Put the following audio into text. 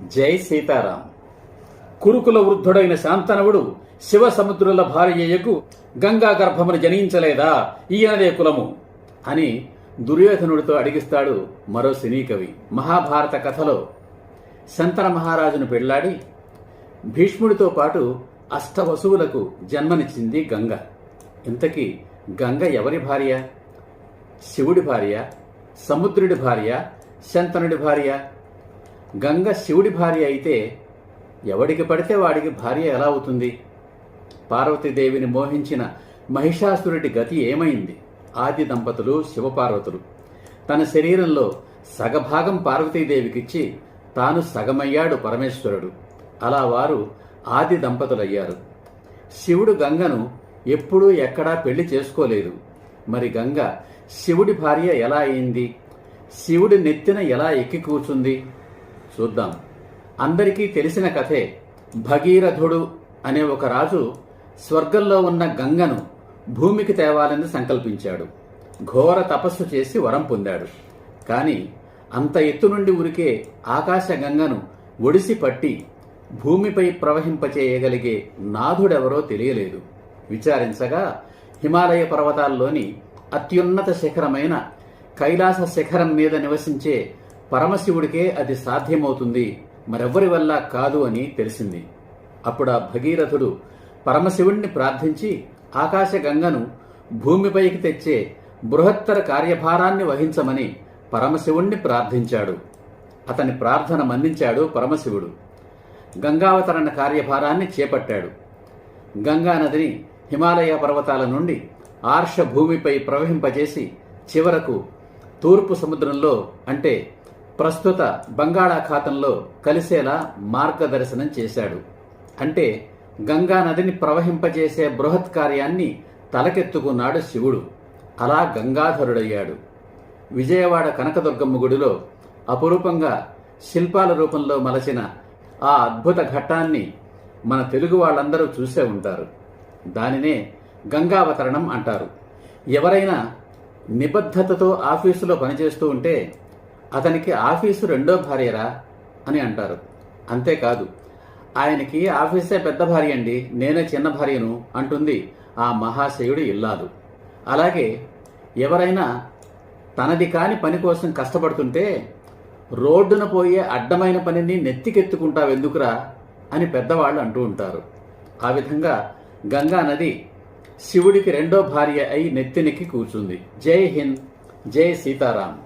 జై సీతారాం. కురుకుల వృద్ధుడైన శాంతనవుడు శివ సముద్రుల భార్యయ్యకు గంగా గర్భమును జనించలేదా? ఈయనదే కులము అని దుర్యోధనుడితో అడిగిస్తాడు మరో సినీ కవి. మహాభారత కథలో శంతన మహారాజును పెళ్ళాడి భీష్ముడితో పాటు అష్టవసువులకు జన్మనిచ్చింది గంగ. ఇంతకీ గంగ ఎవరి భార్య? శివుడి భార్య? సముద్రుడి భార్య? శంతనుడి భార్య? గంగ శివుడి భార్య అయితే ఎవడికి పడితే వాడికి భార్య ఎలా అవుతుంది? పార్వతీదేవిని మోహించిన మహిషాసురుడి గతి ఏమైంది? ఆది దంపతులు శివపార్వతులు. తన శరీరంలో సగభాగం పార్వతీదేవికిచ్చి తాను సగమయ్యాడు పరమేశ్వరుడు. అలా వారు ఆది దంపతులయ్యారు. శివుడు గంగను ఎప్పుడూ ఎక్కడా పెళ్ళి చేసుకోలేదు. మరి గంగ శివుడి భార్య ఎలా అయింది? శివుడి నెత్తిన ఎలా ఎక్కి కూర్చుంది? చూద్దాం. అందరికీ తెలిసిన కథే భగీరథుడు అనే ఒక రాజు స్వర్గంలో ఉన్న గంగను భూమికి తేవాలని సంకల్పించాడు. ఘోర తపస్సు చేసి వరం పొందాడు. కానీ అంత ఎత్తు నుండి ఉరికే ఆకాశ గంగను ఒడిసి పట్టి భూమిపై ప్రవహింపచేయగలిగే నాథుడెవరో తెలియలేదు. విచారించగా హిమాలయ పర్వతాల్లోని అత్యున్నత శిఖరమైన కైలాస శిఖరం మీద నివసించే పరమశివుడికే అది సాధ్యమవుతుంది మరెవ్వరి వల్ల కాదు అని తెలిసింది. అప్పుడు ఆ భగీరథుడు పరమశివుణ్ణి ప్రార్థించి ఆకాశగంగను భూమిపైకి తెచ్చే బృహత్తర కార్యభారాన్ని వహించమని పరమశివుణ్ణి ప్రార్థించాడు. అతని ప్రార్థన మన్నించాడు పరమశివుడు. గంగావతరణ కార్యభారాన్ని చేపట్టాడు. గంగా నదిని హిమాలయ పర్వతాల నుండి ఆర్ష భూమిపై ప్రవహింపజేసి చివరకు తూర్పు సముద్రంలో అంటే ప్రస్తుత బంగాళాఖాతంలో కలిసేలా మార్గదర్శనం చేశాడు. అంటే గంగా నదిని ప్రవహింపజేసే బృహత్ కార్యాన్ని తలకెత్తుకున్నాడు శివుడు. అలా గంగాధరుడయ్యాడు. విజయవాడ కనకదుర్గమ్మ గుడిలో అపురూపంగా శిల్పాల రూపంలో మలచిన ఆ అద్భుత ఘట్టాన్ని మన తెలుగు వాళ్ళందరూ చూసే ఉంటారు. దానినే గంగావతరణం అంటారు. ఎవరైనా నిబద్ధతతో ఆఫీసులో పనిచేస్తూ ఉంటే అతనికి ఆఫీసు రెండో భార్యరా అని అంటారు. అంతేకాదు ఆయనకి ఆఫీసే పెద్ద భార్య అండి నేనే చిన్న భార్యను అంటుంది ఆ మహాశయుడి ఇల్లాలు. అలాగే ఎవరైనా తనది కాని పని కోసం కష్టపడుతుంటే రోడ్డున పోయే అడ్డమైన పనిని నెత్తికెత్తుకుంటావెందుకురా అని పెద్దవాళ్ళు అంటూ ఉంటారు. ఆ విధంగా గంగా నది శివుడికి రెండో భార్య అయి నెత్తినికి కూర్చుంది. జై హింద్ జై సీతారాం.